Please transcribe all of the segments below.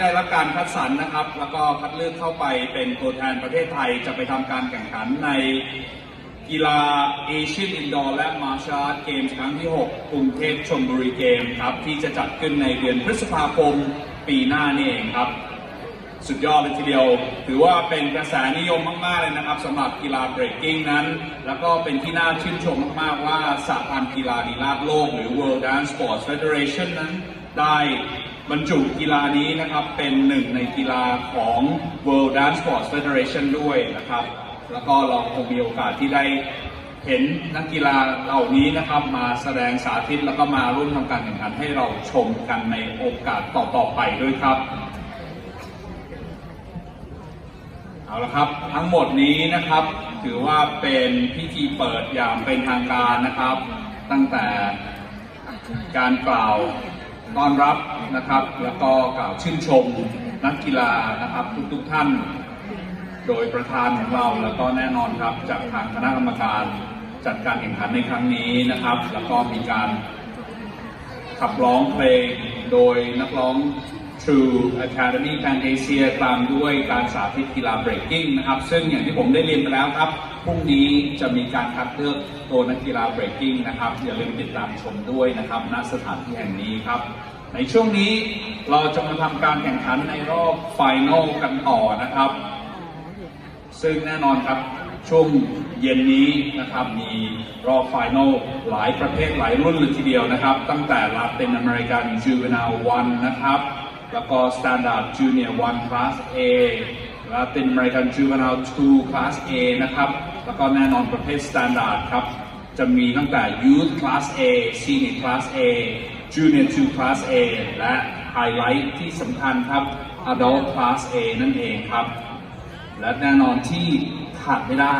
ได้รับการคัดสรรนะครับ แล้วก็คัดเลือกเข้าไปเป็นตัวแทนประเทศไทยจะไปทำการแข่งขันในกีฬาเอเชียนอินดอร์และมาชาร์เกมส์ครั้งที่ 6 กรุงเทพชลบุรีเกมครับ ที่จะจัดขึ้นในเดือนพฤษภาคมปีหน้านี่เองครับ สุดยอดเลยทีเดียว ถือว่าเป็นกระแสนิยมมาก ๆ เลยนะครับสำหรับกีฬาเบรกกิ้งนั้น แล้วก็เป็นที่น่าชื่นชมมาก ๆ ว่าสหพันธ์กีฬาดีลาศโลก หรือ World Dance Sports Federation นั้นได้ บรรจุกีฬานี้นะครับเป็นหนึ่งในกีฬาของ World Dance Sports Federation ด้วยนะครับ แล้วก็เราคงมีโอกาสที่ได้เห็นนักกีฬาเหล่านี้นะครับมาแสดงสาธิตแล้วก็มาร่วมทำการแข่งขันให้เราชมกันในโอกาสต่อๆไปด้วยครับเอาละครับทั้งหมดนี้นะครับถือว่าเป็นพิธีเปิดอย่างเป็นทางการนะครับ ตั้งแต่การกล่าว ต้อนรับนะครับ แล้วก็กล่าวชื่นชมนักกีฬานะครับทุกๆท่าน โดยประธานของเราแล้วก็แน่นอนครับจากทางคณะกรรมการจัดการแข่งขันในครั้งนี้นะครับ แล้วก็มีการขับร้องเพลงโดยนักร้อง True Academy Fantasia ตามด้วยการสาธิตกีฬา breaking นะครับ ซึ่งอย่างที่ผมได้เรียนไปแล้วครับ พรุ่งนี้จะมีการคัดเลือกตัวนักกีฬา breaking นะครับ อย่าลืมติดตามชมด้วยนะครับณสถานที่แห่งนี้ครับ ในช่วงนี้เราจะมาทำการแข่งขันในรอบไฟนอลกันต่อนะครับ ซึ่งแน่นอนครับช่วงเย็นนี้นะครับมีรอบไฟนลหลายประเภทหลายรุ่นเลยทีเดียวนะครับ ตั้งแต่ลาตินอเมริกันจูเวนาวันนะครับ แล้วก็ Standard Junior 1 Class A ลาตินอเมริกันจูเวนา2 Class A นะครับ แล้วก็แน่นอนประเภท Standard ครับ จะมีตั้งแต่ Youth Class A Senior Class A Junior 2 Class A และไฮไลท์ที่สำคัญครับ Adult Class A นั่นเองครับ และแน่นอนที่ขาดไม่ได้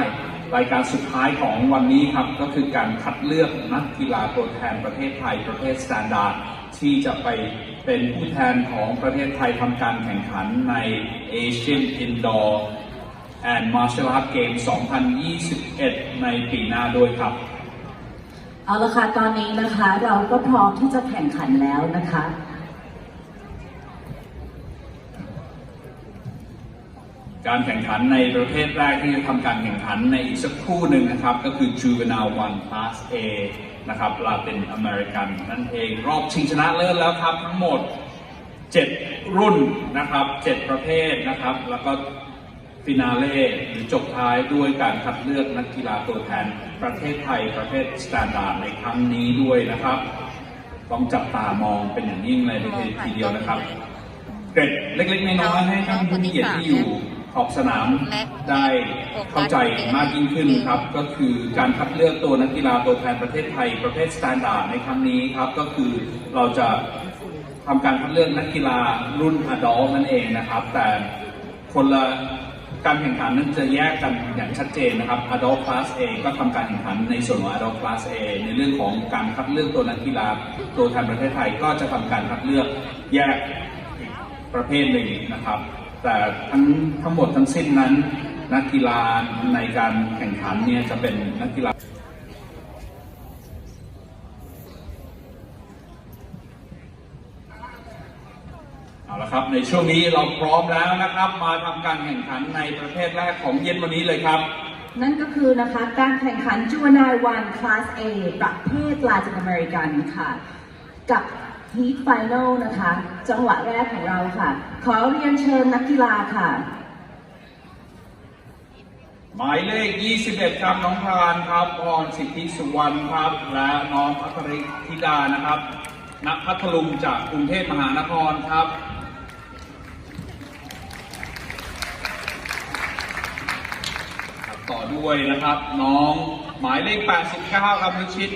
รายการสุดท้ายของวันนี้ครับ ก็คือการคัดเลือกนักกีฬาตัวแทนประเทศไทยประเภทสแตนดาร์ด ที่จะไปเป็นผู้แทนของประเทศไทยทำการแข่งขันใน Asian Indoor and Martial Arts Games 2021 ในปีหน้าด้วยครับ เอาละค่ะ ตอนนี้นะคะเราก็พร้อมที่จะแข่งขันแล้วนะคะ การแข่งขันในประเภทแรกที่จะทำการแข่งขันในอีกสักครู่หนึ่งนะครับ ก็คือ Juvenile One Class A นะครับ Latin American นั่นเองรอบชิงชนะเลิศแล้วครับ ทั้งหมด 7 รุ่นนะครับ 7 ประเภทนะครับ แล้วก็ฟินาเล่หรือจบท้ายด้วยการคัดเลือกนักกีฬาตัวแทนประเทศไทยประเภทสแตนดาร์ดในครั้งนี้ด้วยนะครับ ต้องจับตามองเป็นอย่างยิ่งเลยทีเดียวนะครับ เกร็ดเล็กๆน้อยๆให้ท่านผู้มีเกียรติที่อยู่ ขอบสนามได้เข้าใจมากยิ่งขึ้นครับ ก็คือการคัดเลือกตัวนักกีฬาตัวแทนประเทศไทย ประเภทสแตนดาร์ดในครั้งนี้ครับ ก็คือเราจะทำการคัดเลือกนักกีฬารุ่นอดอลนั่นเองนะครับ แต่คนละการแข่งขันนั้นจะแยกกันอย่างชัดเจนนะครับ Adult Class A ก็ทำการแข่งขันในส่วนของ Adult Class A ในเรื่องของการคัดเลือกตัวนักกีฬาตัวแทนประเทศไทยก็จะทำการคัดเลือกแยกประเภทหนึ่งนะครับ แต่ทั้งทั้งหมดทั้งสิ้นนั้น นักกีฬาในการแข่งขันเนี่ยจะเป็นนักกีฬาเอาละครับในช่วงนี้เราพร้อมแล้วนะครับ มาทำการแข่งขันในประเภทแรกของเย็นวันนี้เลยครับ นั่นก็คือนะคะการแข่งขัน Juvenile One Class A ประเภทลาตินอเมริกันค่ะ กับ Heat Final นะคะ จังหวะแรกของเราค่ะ ขอเรียนเชิญนักกีฬาค่ะ หมายเลข 21 ครับ น้องพานครับพรสิทธิสุวรรณครับ และน้องพัทริธิดานะครับณพัทลุงจากกรุงเทพมหานครครับต่อด้วยนะครับ น้องหมายเลข 89 ครับนุชิต